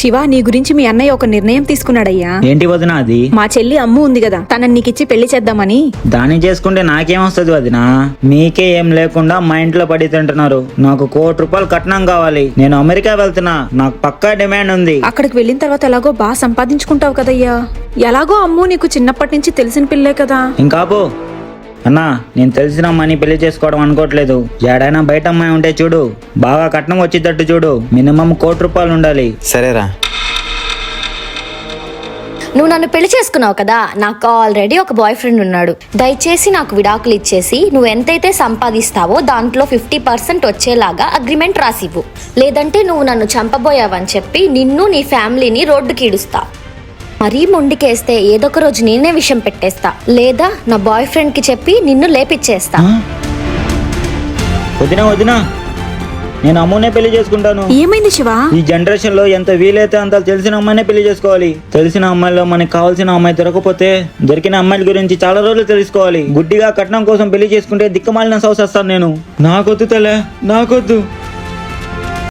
శివ నీ గురించి మీ అన్నయ్య ఒక నిర్ణయం తీసుకున్నాడయ్యా. ఏంటి వదిన అది? మా చెల్లి అమ్ము ఉంది కదా తనని నీకిచ్చి పెళ్ళి చేద్దామని. దాన్ని చేసుకుంటే నాకేం వస్తుంది వదిన? మీకే ఏం లేకుండా మా ఇంట్లో పడి తింటున్నారు. నాకు కోటి రూపాయలు కట్నం కావాలి. నేను అమెరికా వెళ్తున్నా. నాకు పక్కా డిమాండ్ ఉంది. అక్కడికి వెళ్ళిన తర్వాత ఎలాగో బాగా సంపాదించుకుంటావు కదయ్యా. ఎలాగో అమ్ము నీకు చిన్నప్పటి నుంచి తెలిసిన పిల్లే కదా. ఇంకాపు అన్నా నేను తెలిసిన అమ్మాయిని పెళ్ళి చేసుకోవడం అనుకోవట్లేదు. ఏడైనా బయట అమ్మాయి ఉంటే చూడు బాగా కట్నం వచ్చేటట్టు చూడు మినిమం కోటి రూపాయలు ఉండాలి. సరేరా. నువ్వు నన్ను పెళ్ళి చేసుకున్నావు కదా నాకు ఆల్రెడీ ఒక బాయ్ ఫ్రెండ్ ఉన్నాడు. దయచేసి నాకు విడాకులు ఇచ్చేసి నువ్వు ఎంతైతే సంపాదిస్తావో దాంట్లో ఫిఫ్టీ పర్సెంట్ వచ్చేలాగా అగ్రిమెంట్ రాసివ్వు. లేదంటే నువ్వు నన్ను చంపబోయావని చెప్పి నిన్ను నీ ఫ్యామిలీని రోడ్డుకి ఈడుస్తా మరీ మొండికేస్తే ఏదో ఒక రోజు నేనే విషయం పెట్టేస్తా. లేదా నా బాయ్ ఫ్రెండ్కి చెప్పి నిన్ను లేపిచ్చేస్తా? వదినా వదినా. నేను అమ్మునే పెళ్ళి చేసుకుంటాను. ఏమైంది శివ? ఈ జనరేషన్లో ఎంత వీలైతే అంత తెలిసిన అమ్మాయినే పెళ్ళి చేసుకోవాలి. తెలిసిన అమ్మాయిలో మనకి కావాల్సిన అమ్మాయి దొరకపోతే దొరికిన అమ్మాయిల గురించి చాలా రోజులు తెలుసుకోవాలి. గుడ్డిగా కట్నం కోసం పెళ్ళి చేసుకుంటే దిక్కమాలిన సౌస్ వస్తాను నేను. నాకొద్దు తలే నాకొద్దు.